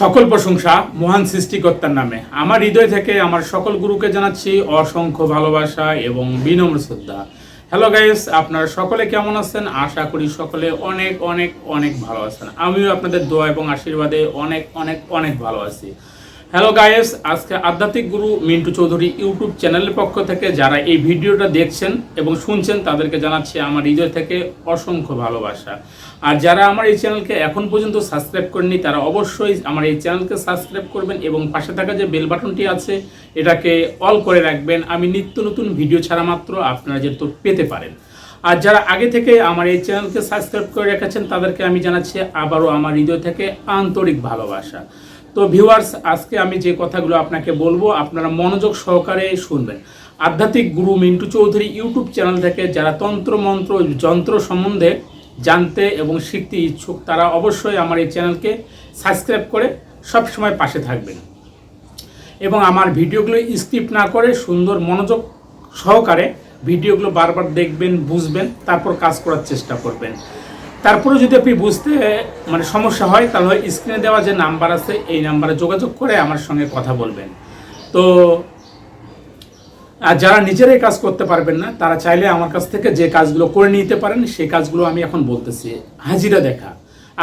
সকল প্রশংসা মহান সৃষ্টিকর্তার নামে। আমার হৃদয় থেকে আমার সকল গুরুকে জানাচ্ছি অসংখ্য ভালোবাসা এবং বিনম্র শ্রদ্ধা। হ্যালো গাইস আপনারা সকলে কেমন আছেন? আশা করি সকলে অনেক অনেক অনেক ভালো আছেন। আমিও আপনাদের দোয়া এবং আশীর্বাদে অনেক অনেক অনেক ভালো আছি। হ্যালো গায়েস আজকে আধ্যাত্মিক গুরু মিন্টু চৌধুরী ইউটিউব চ্যানেলের পক্ষ থেকে যারা এই ভিডিওটা দেখছেন এবং শুনছেন, তাদেরকে জানাচ্ছি আমার হৃদয় থেকে অসংখ্য ভালোবাসা। আর যারা আমার এই চ্যানেলকে এখন পর্যন্ত সাবস্ক্রাইব করেনি তারা অবশ্যই আমার এই চ্যানেলকে সাবস্ক্রাইব করবেন এবং পাশে থাকা যে বেল বাটনটি আছে, এটাকে অল করে রাখবেন। আমি নিত্য নতুন ভিডিও ছাড়া মাত্র আপনারা যেহেতু পেতে পারেন। আর যারা আগে থেকে আমার এই চ্যানেলকে সাবস্ক্রাইব করে রেখেছেন, তাদেরকে আমি জানাচ্ছি আবারও আমার হৃদয় থেকে আন্তরিক ভালোবাসা। তো ভিউয়ার্স আজকে আমি যে কথাগুলো আপনাকে বলব, আপনারা মনোযোগ সহকারে শুনবেন। আধ্যাত্মিক গুরু মিন্টু চৌধুরী ইউটিউব চ্যানেল থেকে যারা তন্ত্র মন্ত্র যন্ত্র সম্বন্ধে জানতে এবং শিখতে ইচ্ছুক, তারা অবশ্যই আমার এই চ্যানেলকে সাবস্ক্রাইব করে সব সময় পাশে থাকবেন। এবং আমার ভিডিওগুলো স্কিপ না করে সুন্দর মনোযোগ সহকারে ভিডিওগুলো বারবার দেখবেন, বুঝবেন, তারপর কাজ করার চেষ্টা করবেন। তারপরে যদি আপনি বুঝতে মানে সমস্যা হয়, তাহলে স্ক্রিনে দেওয়া যে নাম্বার আছে, এই নাম্বারে যোগাযোগ করে আমার সঙ্গে কথা বলবেন। তো, আর যারা নিজেরাই কাজ করতে পারবেন না, তারা চাইলে আমার কাছ থেকে যে কাজগুলো করে নিতে পারেন, সেই কাজগুলো আমি এখন বলতেছি। হাজিরা দেখা।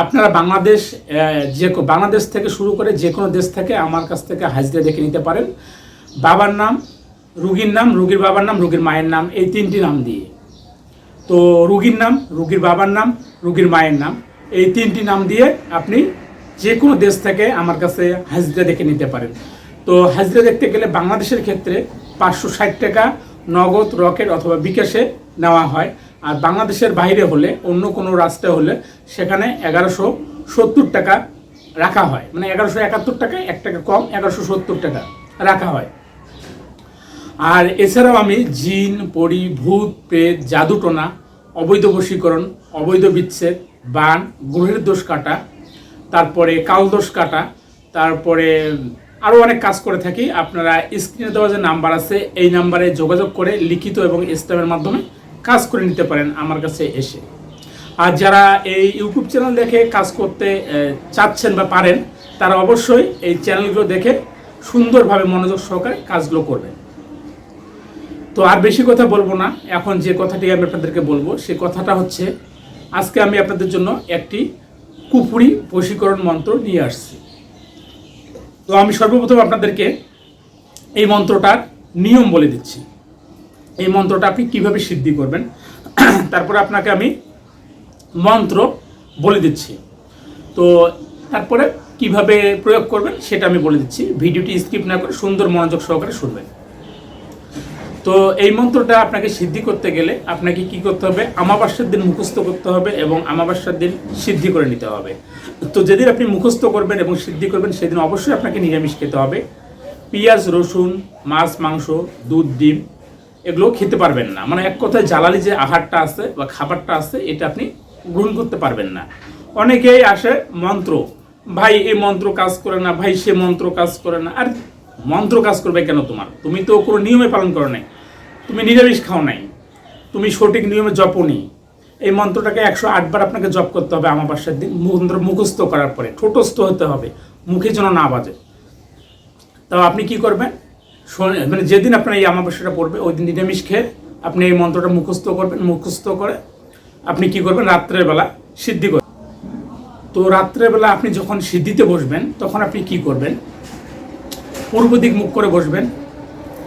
আপনারা বাংলাদেশ যে বাংলাদেশ থেকে শুরু করে যে কোনো দেশ থেকে আমার কাছ থেকে হাজিরা দেখে নিতে পারেন। বাবার নাম, রুগীর নাম, রুগীর বাবার নাম, রুগীর মায়ের নাম, এই তিনটি নাম দিয়ে। তো রুগীর নাম, রুগীর বাবার নাম, রুগীর মায়ের নাম, এই তিনটি নাম দিয়ে আপনি যে কোনো দেশ থেকে আমার কাছে হাজিরা দেখে নিতে পারেন। তো হাজিরা দেখতে গেলে বাংলাদেশের ক্ষেত্রে পাঁচশো ষাট টাকা নগদ, রকেট অথবা বিকাশে নেওয়া হয়। আর বাংলাদেশের বাইরে হলে, অন্য কোনো রাষ্ট্রে হলে সেখানে এগারোশো সত্তর টাকা রাখা হয়। মানে এগারোশো একাত্তর টাকায় এক টাকা কম, এগারোশো সত্তর টাকা রাখা হয়। আর এছাড়াও আমি জিন, পরি, ভূত, প্রেত, জাদুটোনা অবৈধ বশীকরণ, অবৈধ বিচ্ছেদ, বান, গ্রহের দোষ কাটা, তারপরে কাল দোষ কাটা, তারপরে আরও অনেক কাজ করে থাকি। আপনারা স্ক্রিনে দেওয়া যে নাম্বার আছে, এই নাম্বারে যোগাযোগ করে লিখিত এবং স্ট্যাম্পের মাধ্যমে কাজ করে নিতে পারেন আমার কাছে এসে। আর যারা এই ইউটিউব চ্যানেল দেখে কাজ করতে চাচ্ছেন বা পারেন, তারা অবশ্যই এই চ্যানেলগুলো দেখে সুন্দরভাবে মনোযোগ সহকারে কাজগুলো করবেন। তো আর বেশি কথা বলব না। এখন যে কথাটি আমি আপনাদেরকে বলব, সে কথাটা হচ্ছে, আজকে আমি আপনাদের জন্য একটি কুপুরি বশীকরণ মন্ত্র নিয়ে আসছি। তো আমি সর্বপ্রথম আপনাদেরকে এই মন্ত্রটার নিয়ম বলে দিচ্ছি। এই মন্ত্রটা আপনি কীভাবে সিদ্ধি করবেন? তারপরে আপনাকে আমি মন্ত্র বলে দিচ্ছি। তো তারপরে কীভাবে প্রয়োগ করবেন সেটা আমি বলে দিচ্ছি। ভিডিওটি স্কিপ না করে সুন্দর মনোযোগ সহকারে শুনবেন। তো এই মন্ত্রটা আপনাকে সিদ্ধি করতে গেলে আপনাকে কি করতে হবে? আমাবাস্যার দিন মুখস্থ করতে হবে এবং আমাবাস্যার দিন সিদ্ধি করে নিতে হবে। তো যেদিন আপনি মুখস্থ করবেন এবং সিদ্ধি করবেন, সেদিন অবশ্যই আপনাকে নিরামিষ খেতে হবে। পেঁয়াজ, রসুন, মাছ, মাংস, দুধ, ডিম এগুলো খেতে পারবেন না। মানে এক কথায় জ্বালালি যে আহারটা আছে বা খাবারটা আছে, এটা আপনি গ্রহণ করতে পারবেন না। অনেকেই আসে মন্ত্র, ভাই, এই মন্ত্র কাজ করে না, ভাই, সে মন্ত্র কাজ করে না। আর মন্ত্র কাজ করবে কেন তোমার? তুমি তো কোনো নিয়মে পালন করো নাই। তুমি নিরামিষ খাও নাই। তুমি সঠিক নিয়মে জপনি এই মন্ত্রটাকে একশো আটবার আপনাকে জপ করতে হবে আমার বাসার দিন। মন্ত্র মুখস্থ করার পরে, ঠোঁটস্থ হতে হবে। মুখে যেন না বাজে। তাও আপনি কি করবেন? মানে যেদিন আপনার এই আমাবস্যাটা পড়বে, ওই দিন নিরামিষ খেয়ে আপনি এই মন্ত্রটা মুখস্থ করবেন, মুখস্থ করে আপনি কি করবেন? রাত্রের বেলা সিদ্ধি করবেন তো রাত্রেবেলা আপনি যখন সিদ্ধিতে বসবেন, তখন আপনি কি করবেন? পূর্ব দিক মুখ করে বসবেন।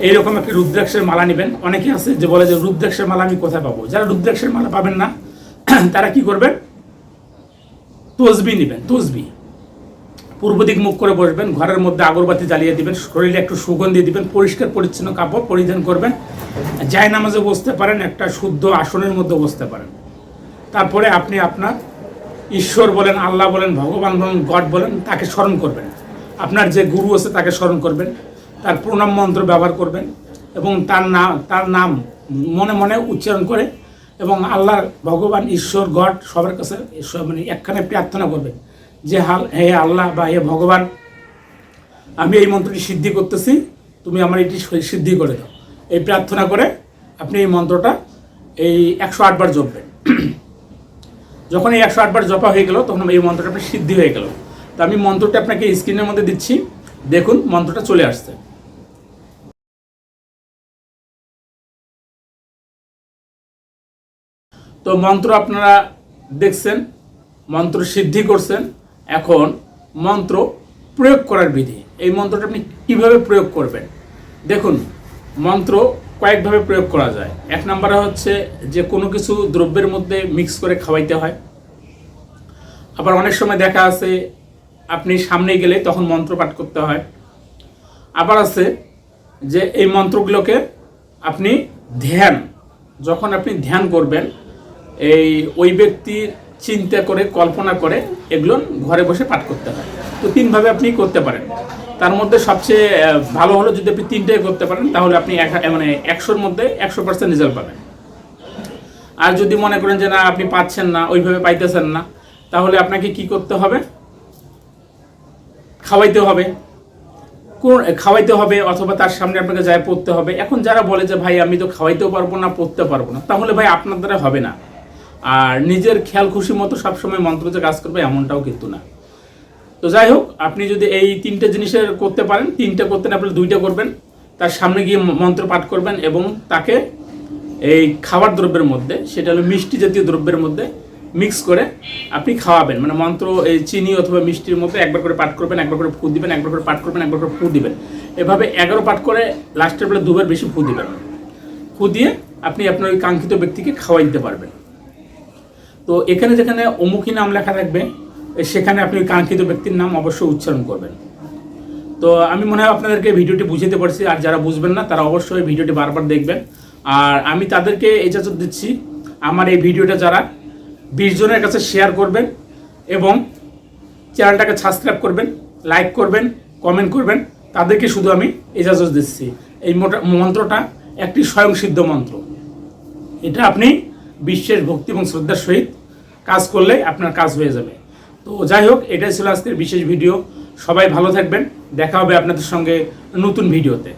এইরকম একটি রুদ্রাক্ষের মালা নেবেন। অনেকে আছে যে বলে যে রুদ্রাক্ষের মালা আমি কোথায় পাবো? যারা রুদ্রাক্ষের মালা পাবেন না, তারা কি করবেন? তসবি নেবেন, তসবি। পূর্ব দিক মুখ করে বসবেন, ঘরের মধ্যে আগরবাতি জ্বালিয়ে দিবেন, শরীরে একটু সুগন্ধি দিবেন, পরিষ্কার পরিচ্ছন্ন কাপড় পরিধান করবেন। জায় নামাজে বসতে পারেন, একটা শুদ্ধ আসনের মধ্যে বসতে পারেন। তারপরে আপনি আপনার ঈশ্বর বলেন, আল্লাহ বলেন, ভগবান বলেন, গড বলেন, তাকে স্মরণ করবেন। আপনার যে গুরু আছে তাকে স্মরণ করবেন, তার প্রণাম মন্ত্র ব্যবহার করবেন এবং তার নাম তার নাম মনে মনে উচ্চারণ করে এবং আল্লাহ ভগবান, ঈশ্বর, গড সবার কাছে মানে একখানে প্রার্থনা করবেন যে, হাল, হে আল্লাহ বা হে ভগবান, আমি এই মন্ত্রটি সিদ্ধি করতেছি, তুমি আমার এটি সিদ্ধি করে দাও। এই প্রার্থনা করে আপনি এই মন্ত্রটা এই একশো আটবার জপবেন। যখন এই একশো আটবার জপা হয়ে গেল, তখন এই মন্ত্রটা আপনার সিদ্ধি হয়ে গেল। তো আমি মন্ত্রটা আপনাকে স্ক্রিনের মধ্যে দিচ্ছি। দেখুন, মন্ত্রটা চলে আসছে। তো মন্ত্র আপনারা দেখছেন, মন্ত্র সিদ্ধি করছেন। এখন মন্ত্র প্রয়োগ করার বিধি। এই মন্ত্রটা আপনি কীভাবে প্রয়োগ করবেন? দেখুন, মন্ত্র কয়েকভাবে প্রয়োগ করা যায়। এক নম্বরে হচ্ছে যে কোনো কিছু দ্রব্যের মধ্যে মিক্স করে খাওয়াইতে হয়। আবার অনেক সময় দেখা আছে আপনি সামনে গেলে তখন মন্ত্র পাঠ করতে হয়। আবার আছে যে এই মন্ত্রগুলোকে আপনি ধ্যান, যখন আপনি ধ্যান করবেন, এই ওই ব্যক্তির চিন্তা করে, কল্পনা করে, এগুলো ঘরে বসে পাঠ করতে হয়। তো তিনভাবে আপনি করতে পারেন। তার মধ্যে সবচেয়ে ভালো হলো যদি আপনি তিনটাই করতে পারেন, তাহলে আপনি মানে একশোর মধ্যে একশো পার্সেন্ট রেজাল্ট পাবেন। আর যদি মনে করেন যে না, আপনি পাচ্ছেন না, ওইভাবে পাইতেছেন না, তাহলে আপনাকে কি করতে হবে? খাওয়াইতে হবে। কোন খাওয়াইতে হবে অথবা তার সামনে আপনাকে যায় পড়তে হবে। এখন যারা বলে যে, ভাই, আমি তো খাওয়াইতেও পারব না, পড়তে পারব না, তাহলে ভাই আপনার দ্বারা হবে না। আর নিজের খেয়াল খুশি মতো সবসময় মন্ত্র যে কাজ করবে, এমনটাও কিন্তু না। তো যাই হোক, আপনি যদি এই তিনটে জিনিসের করতে পারেন, তিনটে করতে না দুইটা করবেন, তার সামনে গিয়ে মন্ত্র পাঠ করবেন এবং তাকে এই খাবার দ্রব্যের মধ্যে, সেটা হলো মিষ্টি জাতীয় দ্রব্যের মধ্যে মিক্স করে আপনি খাওয়াবেন। মানে মন্ত্র, এই চিনি অথবা মিষ্টির মধ্যে একবার করে পাঠ করবেন, একবার করে ফু দিবেন, একবার করে পাঠ করবেন, একবার করে ফু দিবেন। এভাবে এগারো পাঠ করে লাস্টের বেলা দুবার বেশি ফু দিবেন। ফু দিয়ে আপনি আপনার ওই কাঙ্ক্ষিত ব্যক্তিকে খাওয়াই দিতে পারবেন। তো এখানে যেখানে অমুখী নাম লেখা থাকবে সেখানে আপনি ওই কাঙ্ক্ষিত ব্যক্তির নাম অবশ্যই উচ্চারণ করবেন। তো আমি মনে হয় আপনাদেরকে ভিডিওটি বুঝাতে পারছি, আর যারা বুঝবেন না, তারা অবশ্যই ভিডিওটি বারবার দেখবেন। আর আমি তাদেরকে ইজাজত দিচ্ছি, আমার এই ভিডিওটা যারা বিশ জনের কাছে শেয়ার করবেন এবং চ্যানেলটাকে সাবস্ক্রাইব করবেন লাইক করবেন কমেন্ট করবেন। তাদেরকে শুধু আমি ইজাজত দিচ্ছি। এই মন্ত্রটা একটি স্বয়ংসিদ্ধ মন্ত্র। এটা আপনি বিশ্বের ভক্তি এবং শ্রদ্ধার সহিত কাজ করলে আপনার কাজ হয়ে যাবে। তো যাই হোক, এটাই ছিল আজকের বিশেষ ভিডিও। সবাই ভালো থাকবেন। দেখা হবে আপনাদের সঙ্গে নতুন ভিডিওতে।